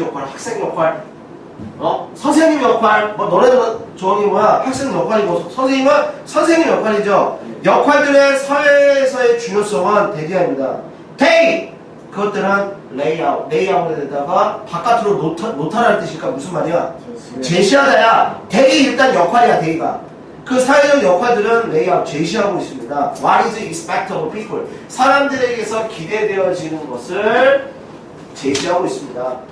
역할, 학생 역할, 어? 선생님 역할, 뭐 너네들 저기 뭐야 학생 역할이고 선생님은 선생님 역할이죠. 역할들의 사회에서의 중요성은 대기합니다. 데이 그것들은 레이아웃, 레이아웃에다가 바깥으로 노타, 노타라는 뜻이니까 무슨 말이야? 제시하다야. 데이 일단 역할이야 데이가. 그 사회적 역할들은 레이아웃 제시하고 있습니다. What is expected of people? 사람들에게서 기대되어지는 것을 제시하고 있습니다.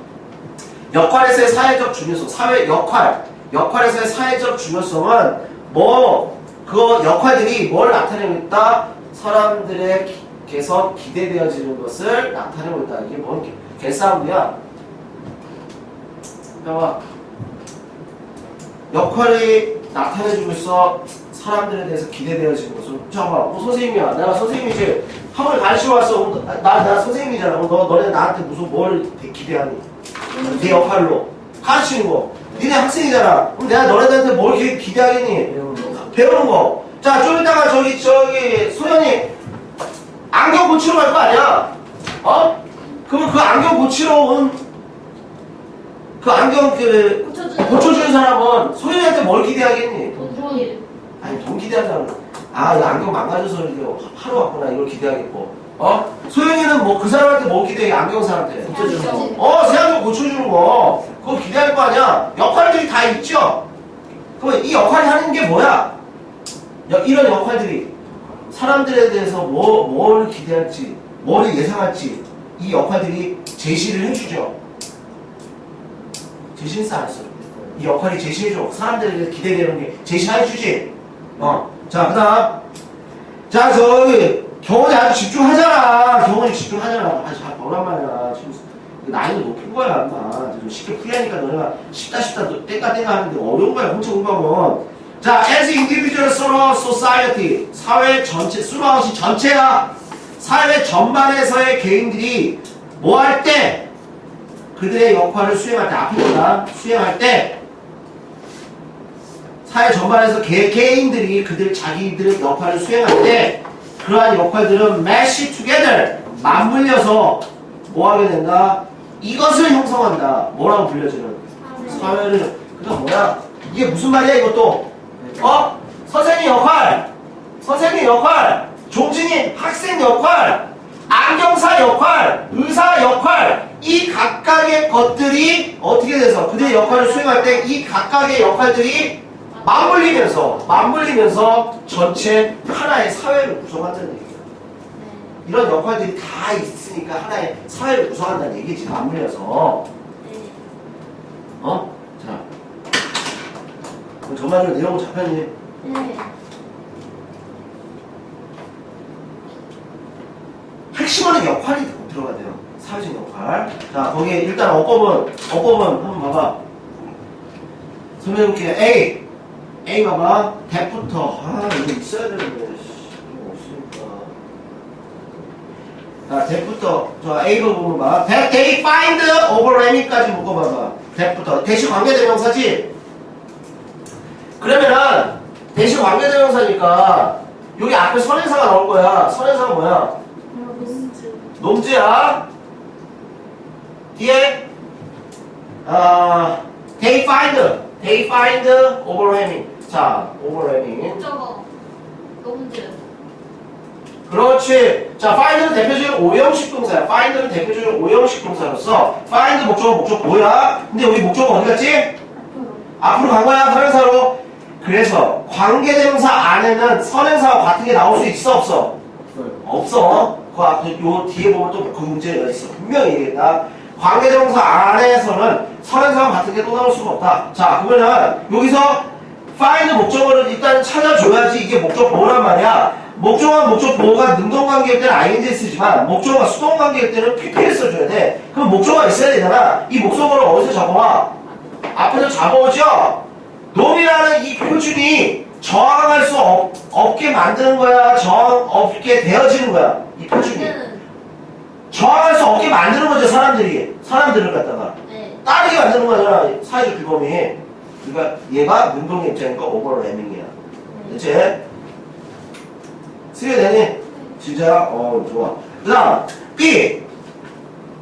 역할에서의 사회적 중요성, 사회 역할, 역할에서의 사회적 중요성은 뭐, 그 역할들이 뭘 나타내고 있다? 사람들에게서 기대되어지는 것을 나타내고 있다. 이게 뭔 개- 개싸움이야? 봐봐. 역할이 나타내주고 있어 사람들에 대해서 기대되어지는 것을 잠깐만 어, 선생님이야 내가 선생님이지 학원을 가르치러 왔어 나, 나, 나 선생님이잖아 너, 너네 나한테 무슨 뭘 기대하니 네 역할로. 가르치는 거. 니네 학생이잖아. 그럼 내가 너네들한테 뭘 기, 기대하겠니? 배우는 거 자 좀 이따가 저기 저기 소연이 안경 고치러 갈 거 아니야? 어? 그러면 그 안경 고치러 온 그 안경 그 고쳐주는 고쳐주는 사람은 소연이한테 뭘 기대하겠니? 돈이 아니 돈 기대한다는 아, 이 안경 망가져서 이렇게 하러 왔구나. 이걸 기대하겠고. 어? 소연이는 뭐 그 사람한테 뭐 기대해? 안경 사람한테. 거. 어, 새 안경 고쳐주는 거 그거 기대할 거 아니야 역할들이 다 있죠 그러면 이 역할이 하는 게 뭐야? 여- 이런 역할들이 사람들에 대해서 뭐, 뭘 기대할지 뭘 예상할지 이 역할들이 제시를 해주죠 제시했어 안 했어? 이 역할이 제시해줘. 사람들에게 기대되는 게 제시해주지. 어. 자, 그 다음. 자, 저기, 경원이 아주 집중하잖아. 경원이 집중하잖아. 아주 잘 보란 말이야. 지금 나이도 높은 거야, 인마. 좀 쉽게 풀리니까 너네가 쉽다 쉽다 또 땡까 땡까 하는데 어려운 거야, 훔쳐 공부하면. 자, as individual through society. 사회 전체, throughout이 전체야. 사회 전반에서의 개인들이 뭐 할 때, 그들의 역할을 수행할 때, 앞에보다 수행할 때, 사회 전반에서 개, 개인들이 그들 자기들의 역할을 수행할 때, 그러한 역할들은 mesh together, 맞물려서 뭐 하게 된다? 이것을 형성한다. 뭐라고 불려지는? 사회를, 그러니까 뭐야? 이게 무슨 말이야, 이것도? 어? 선생님 역할, 선생님 역할, 종진이 학생 역할, 안경사 역할, 의사 역할, 이 각각의 것들이 어떻게 돼서 그들의 역할을 수행할 때 이 각각의 역할들이 맞물리면서, 맞물리면서 전체 하나의 사회를 구성한다는. 이런 역할들이 다 있으니까 하나의 사회를 구성한다는 얘기지, 맞물려서. 어? 자. 그럼 전반적으로 내용 잡혔니? 네. 핵심하는 역할이 들어가야 돼요. 사회적 역할. 자, 거기에 일단 어법은, 어법은 한번 봐봐. 설명해볼게요. A. A 봐봐. 대부터. 아, 이거 있어야 되는데. 씨, 이거 없으니까. 자, 대부터. 저 A 부분 봐. 대, they find overlapping까지 묶어봐봐. 대부터. 대시 관계대명사지? 그러면은, 대시 관계대명사니까, 여기 앞에 선행사가 나올 거야. 선행사가 뭐야? 농지야. 뒤에 아 they find they find overwhelming. 자, overwhelming. 저거 농지 그렇지. 자, find는 대표적인 오형식 동사야. find는 대표적인 오형식 동사로서 find 목적 목적 뭐야? 근데 여기 목적은 어디 갔지? 앞으로 간 거야 선행사로. 그래서 관계대명사 안에는 선행사와 같은 게 나올 수 있어 없어? 없어. 그 앞에 요 뒤에 보면 또 그 문제가 있어. 분명히 얘기했다. 관계대명사 안에서는 선행사와 같은 게 또 나올 수가 없다. 자, 그러면 여기서 find 목적어를 일단 찾아줘야지 이게 목적 보호란 말이야. 목적어와 목적 보호가 능동관계일 때는 ing 쓰지만 목적어가 수동관계일 때는 pp를 써줘야 돼. 그럼 목적어가 있어야 되잖아. 이 목적어를 어디서 잡아와? 앞에서 잡아오죠? 놈이라는 이 표준이 저항할 수 없, 없게 만드는 거야? 저항 없게 되어지는 거야? 이 표준이. 는 저항할 수 없게 만드는 거죠, 사람들이. 사람들을 갖다가. 네. 따르게 만드는 거잖아, 사회적 규범이. 그러니까 얘가 능동의 입장이니까 오버래밍이야. 그치? 수리되니? 진짜야? 어, 좋아. 그 다음, B.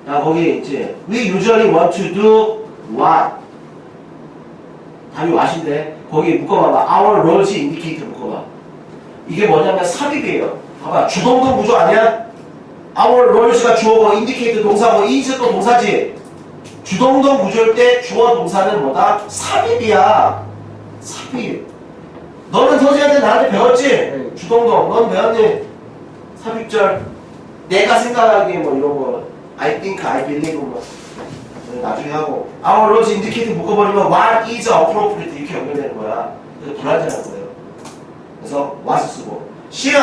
자, 거기 있지. We usually want to do what? 답이 what인데, 거기 묶어봐봐. Our roles indicate 묶어봐. 이게 뭐냐면 삽입이에요. 봐봐. 주동동 구조 아니야? Our roles가 주어고, indicate 동사고, is도 동사지. 주동동 구조일 때 주어 동사는 뭐다? 삽입이야. 삽입. 너는 서지한테 나한테 배웠지? 네. 주동동. 넌 배웠니? 삽입절. 내가 생각하기에 뭐 이런 거. I think, I believe 뭐. 나중에 하고. Our roles indicate 묶어버리면 what is appropriate 이렇게 연결되는 거야. 그래서 불안정한 거예요. 그래서 what을 쓰고. 시은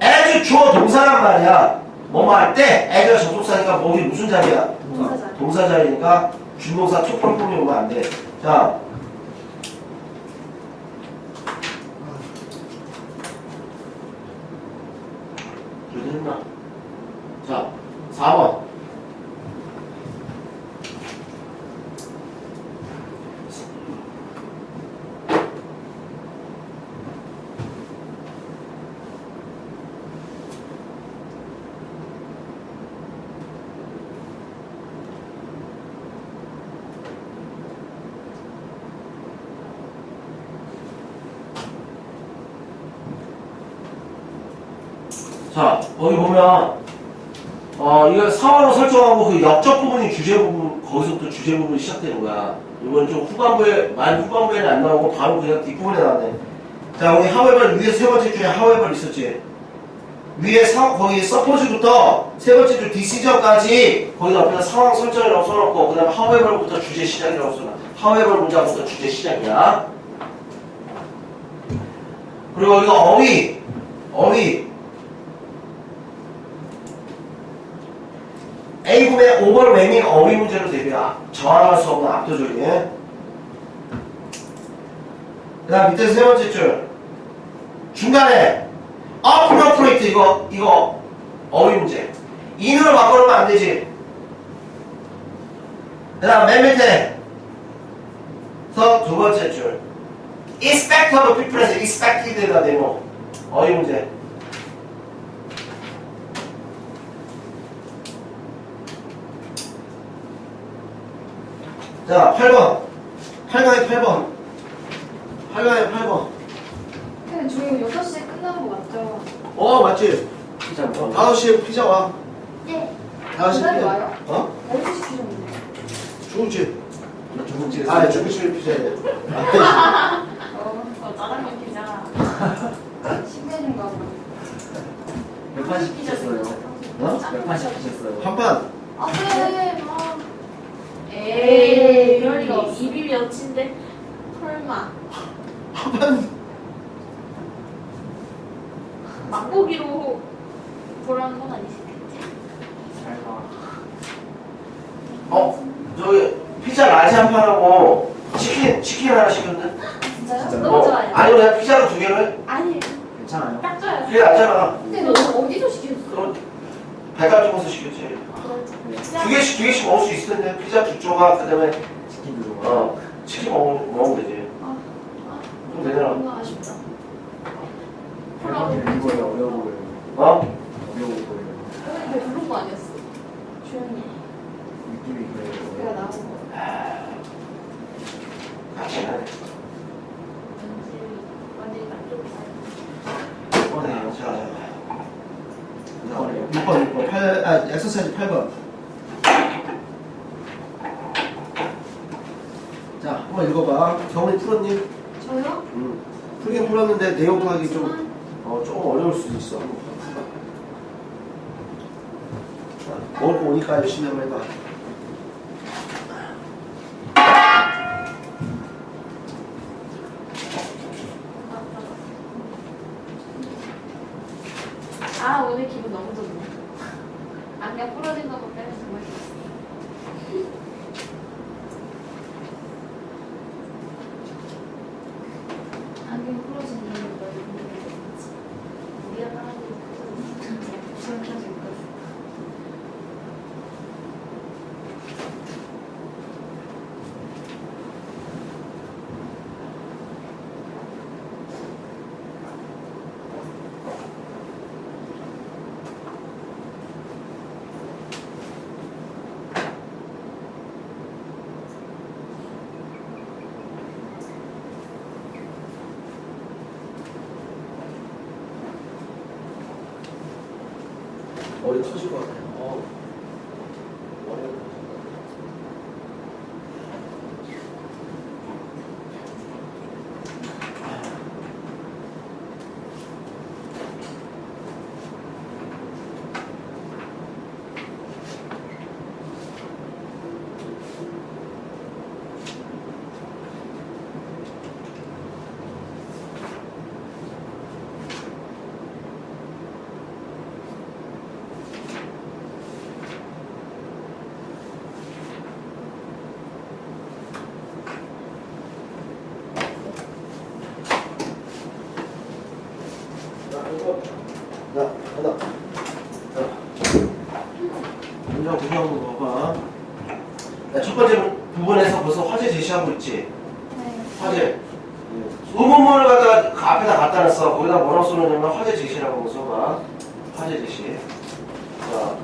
as 주어 동사란 말이야. 뭐뭐 할때 as가 접속사니까 뭐이 무슨 자리야? 동사자. 동사 자리니까 준동사 투펄 폼이 오면 안 돼. 자. 자, 4번. 자, 거기 보면, 어, 이거 상황을 설정하고 그 역적 부분이 주제 부분, 거기서 부분이 시작되는 거야. 이건 좀 후반부에, 많이 후반부에는 안 나오고 바로 그냥 뒷부분에 나왔네. 자, 거기 하웨벌, 위에 세 번째 줄에 하웨벌 있었지. 위에 상, 거기 서포즈부터 세 번째 줄 디시전까지 거기 앞에다 상황 설정이라고 써놓고, 그 다음에 하웨벌부터 주제 시작이라고 써놔. 하웨벌 문장부터 주제 시작이야. 그리고 여기가 어휘, 어휘. A부의 오버웨밍 어휘 문제로 대비야. 저항할 수 없는 압도적인. 그 다음 밑에 세 번째 줄. 중간에 appropriate 이거, 이거 어휘 문제. 인으로 바꿔놓으면 안 되지. 그 다음 맨 밑에 서두 번째 줄. expect of people에서 expected가 되고 어휘 문제. 자, 8번. 8강의 8번. 8강의 8번. 근데 저희 6시에 끝나는 거 맞죠? 어, 맞지? 피자 뭐? 5시에 피자 와. 네. 5시에 기다려 피자. 와요? 어? 12시 기준인데. 중국집. 나 중국집에서 아, 중국집에 피자야 돼. 어, 어 짜장면 피자. 신메뉴인가 봐. 몇 판씩 피셨어요? 어? 몇 판씩 피셨어요? 한 판. 아, 그래. 아. 에이, 몇인데? 설마. 한 판. 맛보기로 보라는 건 아니시겠지? 잘 가. 어, 저기, 피자 라지 한 판하고 치킨, 치킨 하나 시켰는데? 진짜요? 진짜? 너무 어, 좋아요. 아니, 그냥 피자로 두 개를? 아니, 괜찮아요? 딱 좋아요. 그게 낫잖아. 근데 너 어디서 시켰어? 그럼 쪽에서 시켰지. 진짜 두 개씩, 두 개씩 먹을 수 있을 텐데, 피자 두 조각, 그 다음에, 치킨도 좋아. 어, 치킨 먹, 먹으면 되지. 아, 그럼 되잖아. 뭔가 아쉽다. 이거에 어려워 보여요. 어? 어려워 보여요. 할머니 배 부른 거 아니었어? 해. 느낌이 그래요. 내가 나온 거. 같이 가네. 왠지 완전히 만족해요. 어, 네, 자, 자. 6번, 6번. 8, 아, 엑서사이즈 8번. 자, 한번 읽어봐. 경훈이 풀었니? 저요? 응. 풀긴 풀었는데 내용 파악이 좀, 어, 조금 어려울 수도 있어. 한번 먹을 거 오니까 열심히 한번 해봐. 아, 오늘 기분 너무 좋네. 안경 부러진 거 보면 정말 좋았어. 안경 부러진 이유는 너희 궁금했지. 우리가 사람들이 부러진 거 그냥 부러진 거. 머리 터질 것 같아요. 어. 머리가 자, 이거. 자, 하나. 자. 문장 구경 봐봐. 자, 첫 번째 부분에서 벌써 화제 제시하고 있지? 네. 화제. 의문문을 갖다가 그 앞에다 갖다 놨어. 뭐라고 써놓냐면 화제 제시라고 써봐. 화제 제시. 자.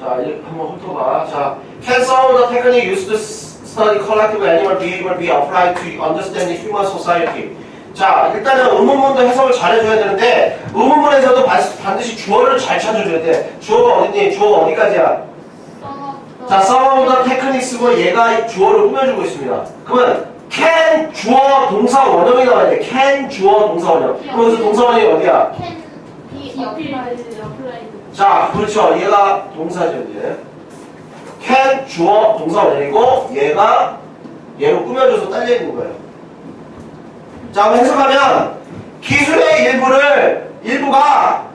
자, 한번 훑어봐. 자, can some of the technique used to study collective animal behavior be applied to understand the human society? 자, 일단은 의문문도 해석을 잘 해줘야 되는데, 의문문에서도 반- 반드시 주어를 잘 찾아줘야 돼. 주어가 어딨니? 주어가 어디까지야? 자, some of the techniques고 얘가 주어를 꾸며주고 있습니다. 그러면 can 주어 동사 원형이 나와야 돼. can 주어 동사 원형. 그럼 여기서 동사 원형이 어디야? 자, 그렇죠. 얘가 동사죠, 이제. can 주어 동사 원형이고 얘가 얘로 꾸며줘서 딸려 있는 거예요. 자, 그럼 해석하면 기술의 일부를 일부가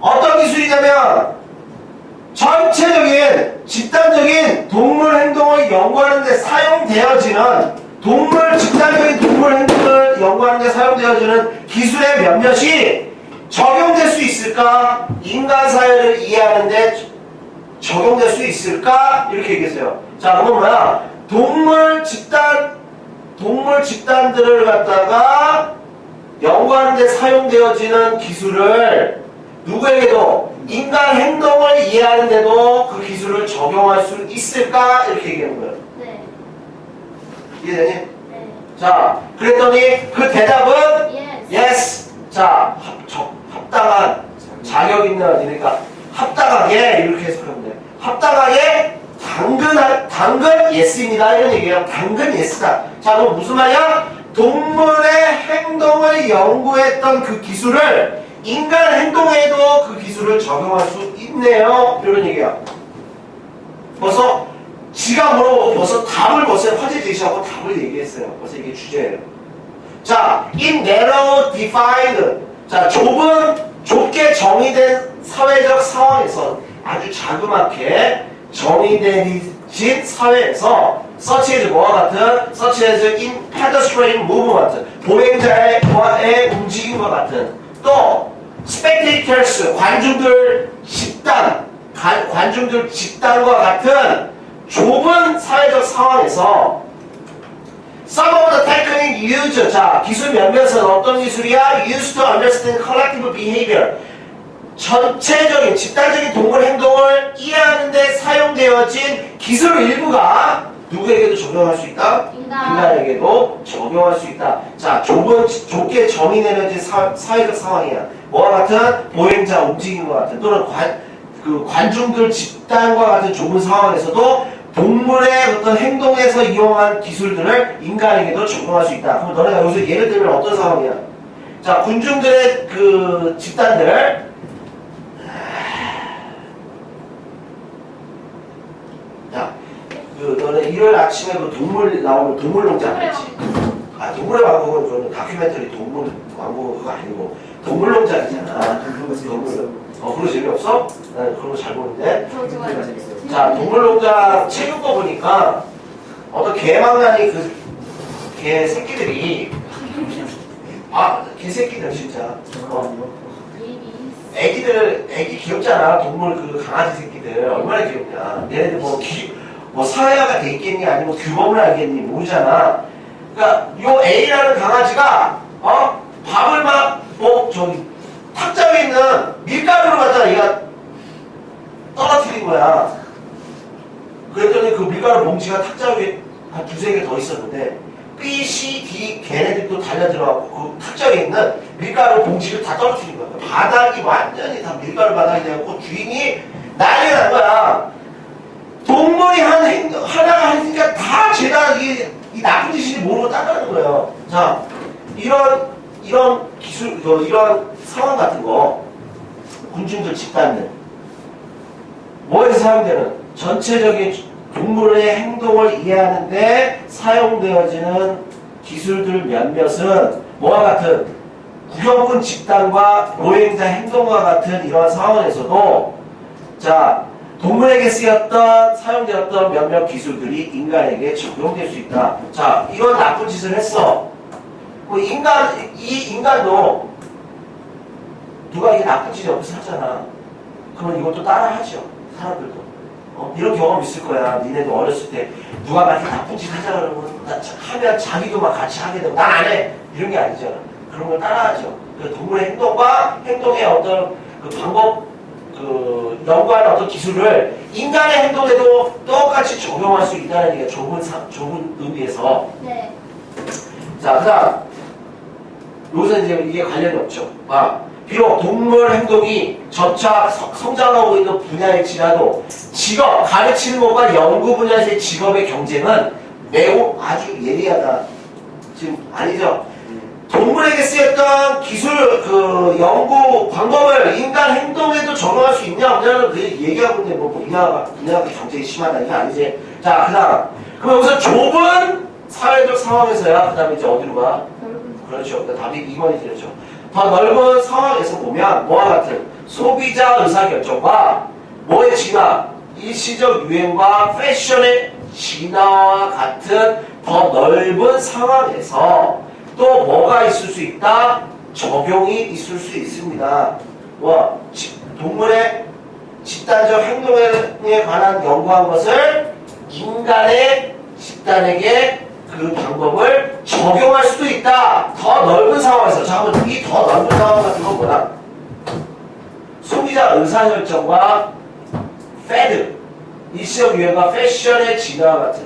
어떤 기술이냐면 전체적인 집단적인 동물 행동을 연구하는 데 사용되어지는 동물 집단적인 동물 행동을 연구하는 데 사용되어지는 기술의 몇몇이 적용될 수 있을까? 인간 사회를 이해하는 데 적용될 수 있을까? 이렇게 얘기했어요. 자, 그건 뭐야? 동물 집단 동물 집단들을 갖다가 연구하는 데 사용되어지는 기술을 누구에게도 인간 행동을 이해하는데도 그 기술을 적용할 수 있을까? 이렇게 얘기하는 거예요. 네, 이해되니? 네. 자, 그랬더니 그 대답은 예스. yes. 자, 합, 적, 합당한 자격 있는 어디니까 합당하게 이렇게 해석하면 돼. 합당하게 당근 당근 yes입니다. 이런 얘기예요. 당근 yes다. 자, 그럼 무슨 말이야? 동물의 행동을 연구했던 그 기술을 인간 행동에도 그 기술을 적용할 수 있네요. 이런 얘기야. 벌써 지가 물어보고 벌써 답을 벌써 화제 제시하고 답을 얘기했어요. 벌써 이게 주제예요. 자, in narrow defined. 자, 좁은, 좁게 정의된 사회적 상황에서 아주 자그맣게 정의된 사회에서 as 뭐와 같은 as in pedestrian movement 보행자의 움직임과 같은 또 spectators 관중들 집단 관- 관중들 집단과 같은 좁은 사회적 상황에서 Some of the technique used 자 기술 몇몇은 어떤 기술이야? Used to understand collective behavior 전체적인 집단적인 동물 행동을 이해하는 데 사용되어진 기술 일부가 누구에게도 적용할 수 있다? 인간. 인간에게도 적용할 수 있다. 자, 좁은, 좁게 정의 내려진 사, 사회적 상황이야. 뭐와 같은 보행자 움직임과 같은 또는 관, 그 관중들 집단과 같은 좁은 상황에서도 동물의 어떤 행동에서 이용한 기술들을 인간에게도 적용할 수 있다. 그럼 너네가 여기서 예를 들면 어떤 상황이야? 자, 군중들의 그 집단들 야, 그 너네 일요일 아침에 그 동물 나오는 동물 농장 알지? 아 동물의 왕국은 저는 다큐멘터리 동물 왕국 그거 아니고 동물 농장이잖아. 그런 거 재밌어요. 어 그거 재미없어? 난 그런 거 잘 보는데. 저 좋아요. 자 동물 농장 책 읽어 보니까 어떤 개망나니 그 개 새끼들이 아 개 새끼들 진짜. 어. 애기들, 애기 귀엽잖아. 동물 그 강아지 새끼들. 얼마나 귀엽냐. 얘네들 뭐, 기, 뭐 사회화가 돼 있겠니? 아니면 규범을 알겠니? 모르잖아. 그니까, 요 A라는 강아지가, 어? 밥을 막, 뭐, 저기, 탁자 위에 있는 밀가루를 갖다가 얘가 떨어뜨린 거야. 봉지가 탁자 위에 한 두세 개 더 있었는데, B, C, D 걔네들이 또 달려 들어가고 그 탁자에 있는 밀가루 봉지를 다 떨어뜨린 거야. 바닥이 완전히 다 밀가루 바닥이 되고 주인이 난리 난 거야. 동물이 한 행동, 하나가 하니까 다 죄다 이, 이 나쁜 짓인지 모르고 따라하는 거예요. 자, 이런, 이런 기술, 어, 이런 상황 같은 거, 군중들 집단들, 뭐에서 사용되는 전체적인 동물의 행동을 이해하는데 사용되어지는 기술들 몇몇은 뭐와 같은 구경꾼 집단과 노행자 행동과 같은 이러한 상황에서도 자 동물에게 쓰였던 사용되었던 몇몇 기술들이 인간에게 적용될 수 있다. 자 이런 나쁜 짓을 했어. 뭐 인간 이 인간도 누가 이게 나쁜 짓 옆에서 하잖아. 그러면 이것도 따라하죠. 사람들도. 어, 이런 경험 있을 거야. 니네도 어렸을 때 누가 막 이렇게 나쁜 짓 하자 그러면 나 자- 하면 자기도 막 같이 하게 되고 난 안 해. 이런 게 아니잖아. 그런 걸 따라하죠. 그 동물의 행동과 행동의 어떤 그 방법 그 연구하는 어떤 기술을 인간의 행동에도 똑같이 적용할 수 있다는 얘기가 좁은 사- 좁은 의미에서 네. 자, 그 다음. 여기서 이제 이게 관련이 없죠. 아, 비록 동물 행동이 점차 성- 성장하고 있는 분야일지라도 직업, 가르치는 것과 연구 분야에서의 직업의 경쟁은 매우 아주 예리하다. 지금 아니죠? 동물에게 쓰였던 기술, 그, 연구 방법을 인간 행동에도 적용할 수 있냐, 없냐는 그 얘기하고 있는데, 뭐, 분야가, 분야가 경쟁이 심하다, 이게 아니지. 자, 그 다음. 그럼 여기서 좁은 사회적 상황에서야, 그 다음에 이제 어디로 가? 그렇죠. 그러니까 답이 2번이 되죠. 더 넓은 상황에서 보면 뭐와 같은 소비자 의사결정과 뭐의 진화, 일시적 유행과 패션의 진화와 같은 더 넓은 상황에서 또 뭐가 있을 수 있다? 적용이 있을 수 있습니다. 뭐 지- 동물의 집단적 행동에 관한 연구한 것을 인간의 집단에게 그 방법을 적용할 수도 있다. 더 넓은 상황에서. 잠깐만, 이 더 넓은 상황 같은 건 뭐다? 소비자 의사결정과 패드, 일시적 유행과 패션의 진화 같은.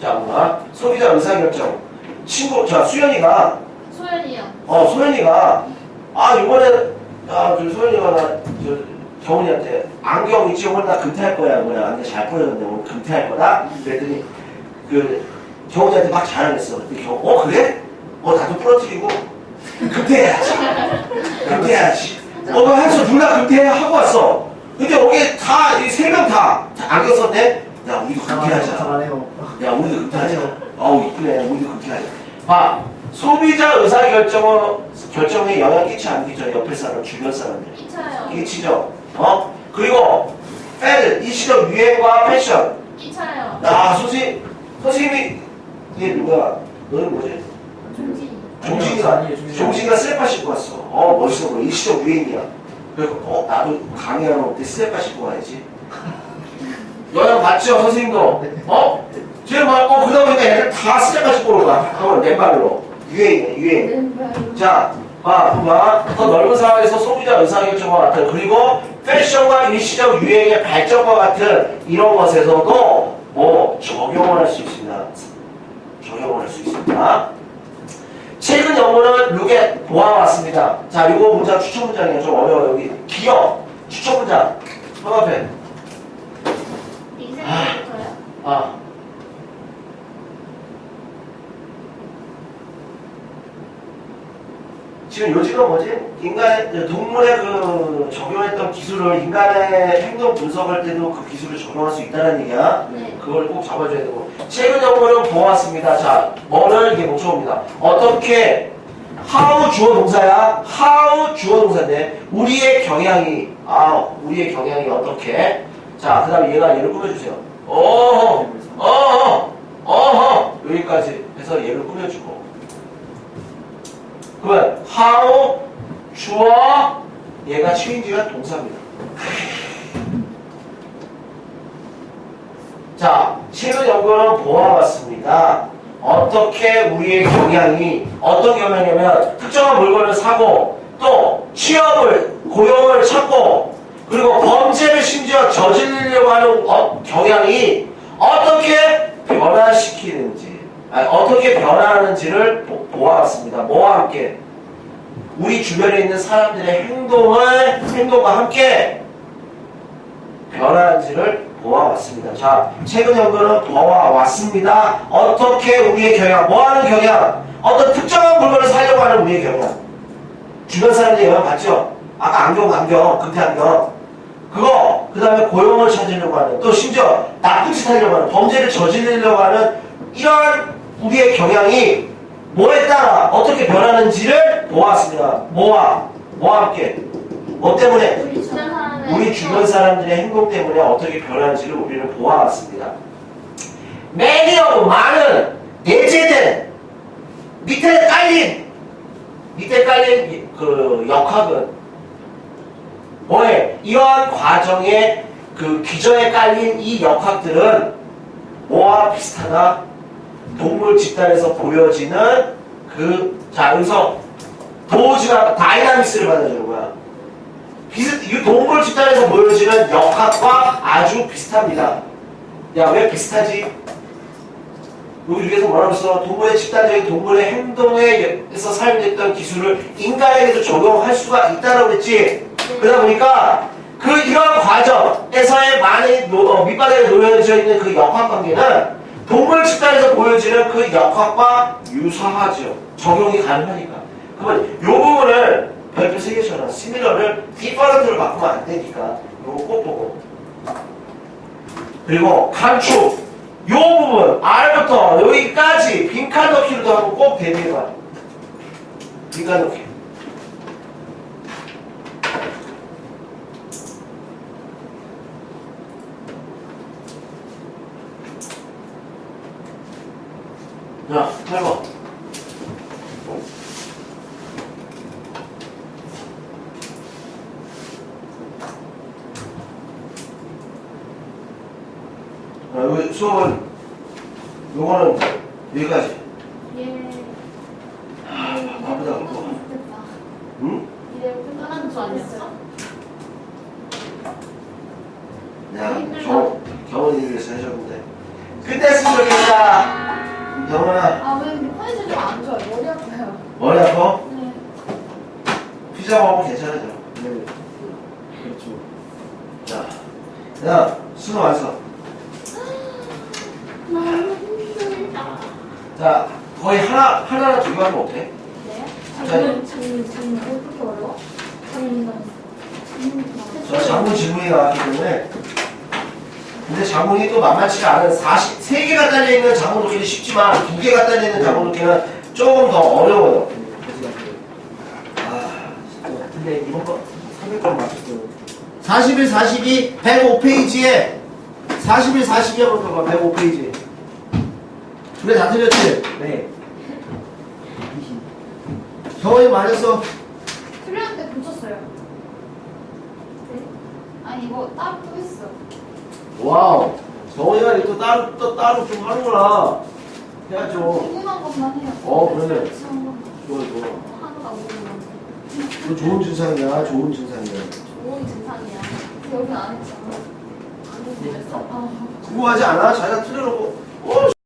자, 뭐야? 소비자 의사결정. 친구, 자, 수연이가, 소연이요. 어, 소연이가, 아, 이번에, 아, 그 소연이가 나, 저, 경훈이한테 안경 있지? 오늘 나 금태할 거야. 뭐야. 안경 잘 보였는데 오늘 금태할 거다? 그랬더니, 그, 경훈이한테 막 자랑했어. 어, 그래? 어, 나도 부러뜨리고, 금태해야지. 금태해야지. 어, 그 해서 둘다 금태하고 왔어. 근데 여기 다, 이세명 다, 안경 썼네? 야, 우리도 금태하자. 가만해요. 야, 우리도 그렇게 하자. 어우, 이쁘네. 우리도 그렇게 하자. 봐. 소비자 의사결정을, 결정에 영향 끼치 안 끼쳐. 옆에 사람, 주변 사람들. 끼쳐요. 끼치죠. 어? 그리고, 패드, 일시적 유행과 패션. 끼쳐요. 아, 선생님, 선생님이, 이게 누구야? 너는 뭐지? 종진이. 종진이가 슬리퍼 신고 왔어. 어, 멋있어 보여. 일시적 유행이야. 그래서, 어, 나도 강의하러 올때 슬리퍼 신고 가야지. 영향 받죠, 선생님도? 어? 쟤 막, 어, 그러다 보니까 애들 다 슬리퍼 신고 올까? 그걸 맨발로. 유행이네, 유행. 자, 봐, 봐봐. 더 넓은 상황에서 소비자 의사결정과 같은, 그리고 패션과 일시적 유행의 발전과 같은 이런 것에서도 뭐 적용을 할 수 있습니다. 적용을 할수 있습니다. 최근 연구는 룩에 보아왔습니다. 자, 이거 문장 추천 문장이에요. 좀 어려워요. 여기 기억 추천 문장. 형 앞에. 인생부터요? 아. 지금 요지가 뭐지? 인간의 동물의 그 적용했던 기술을 인간의 행동 분석할 때도 그 기술을 적용할 수 있다는 얘기야. 네. 그걸 꼭 잡아줘야 되고 최근 연구는 보았습니다. 자, 뭐를 이게 목적입니다. 어떻게 how 주어 동사야? how 주어 동사인데 우리의 경향이 아 우리의 경향이 어떻게? 자, 그다음에 얘가 얘를 꾸며주세요. 어허, 어허, 어허 여기까지 해서 얘를 꾸며주고. 그러면 how 주어 얘가 취인지가 동사입니다. 자, 최근 연구는 보아봤습니다. 어떻게 우리의 경향이 어떤 경향이냐면 특정한 물건을 사고 또 취업을 고용을 찾고 그리고 범죄를 심지어 저지르려고 하는 어- 경향이 어떻게 변화시키는지 아, 어떻게 변화하는지를 보- 보아왔습니다. 뭐와 함께? 우리 주변에 있는 사람들의 행동을 행동과 함께 변화하는지를 보아왔습니다. 자, 최근 연구는 보아왔습니다. 어떻게 우리의 경향, 뭐하는 경향, 어떤 특정한 물건을 사려고 하는 우리의 경향. 주변 사람들이 영향 받죠? 아까 안경, 안경, 금태 안경. 그거, 그 다음에 고용을 찾으려고 하는, 또 심지어 나쁜 짓 하려고 하는, 범죄를 저지르려고 하는 이런 우리의 경향이 뭐에 따라 어떻게 변하는지를 보았습니다. 뭐와, 뭐와 함께. 뭐 때문에? 우리 주변 사람들의 행동 때문에 어떻게 변하는지를 우리는 보아왔습니다. 매니어도 많은 내재된 밑에 깔린 밑에 깔린 이- 그 역학은 뭐에 이러한 과정에 그 기저에 깔린 이 역학들은 뭐와 비슷하다? 동물 집단에서 보여지는 그 자 여기서 도지가 다이나믹스를 받아주는 거야. 비슷, 이 동물 집단에서 보여지는 역학과 아주 비슷합니다. 야, 왜 비슷하지? 여기 중에서 뭐라고 써? 동물의 집단적인 동물의 행동에서 사용됐던 기술을 인간에게도 적용할 수가 있다고 그랬지? 그러다 보니까 그 이러한 과정에서의 많이 노- 어, 밑바닥에 놓여져 있는 그 역학 관계는 동물 집단에서 보여지는 그 역학과 유사하죠. 적용이 가능하니까. 그러면 이 부분을 별표 3개처럼 시밀러를 디퍼런트로 바꾸면 안 되니까 이거 꼭 보고 그리고 감축 이 부분 R부터 여기까지 빈칸 넣기로도 하고 꼭 대비해봐 빈칸 넣기 자, 8번 자, 여기 수업은 요거는 여기까지 예. 바쁘다 바빠 응? 이대로 끝나는 줄 아니었어? 내가 겨, 겨울을 위해서 해줬는데 끝냈으면 좋겠다 경원아 아왜 이렇게 컨디션 좀안 좋아요? 머리 아파요. 머리 아파? 네. 피자 먹으면 괜찮아져 네. 그렇죠. 자, 야 수능 완성 너무 힘들다. 자 거의 하나 하나나 두 개만 못해 네? 장문 장문 장문 왜 그렇게 어려워? 장문 저 장문 질문이 나왔기 때문에 근데 장문이 또 만만치가 않은 40, 3개가 딸려있는 장문 놓기는 쉽지만 2개가 딸려있는 장문 놓기는 조금 더 어려워요 아, 근데 이번 거 300번 맞췄어요. 41, 42, 105페이지에 41, 42 한번 봐봐 105페이지 두개 다 틀렸지? 네. 경원이 말했어 틀렸는데 고쳤어요. 네? 아니 이거 따로 또 했어. 와우 경원이가 이거 또 따로 또 따로 좀 하는구나 해야죠 궁금한 것만 해요. 어, 그러네. 좋아 좋아 그 좋은 증상이야 좋은 증상이야 좋은 증상이야. 여기 안 했잖아. 안 궁금했어? 아. 궁금하지 않아? 자기가 틀어놓고 어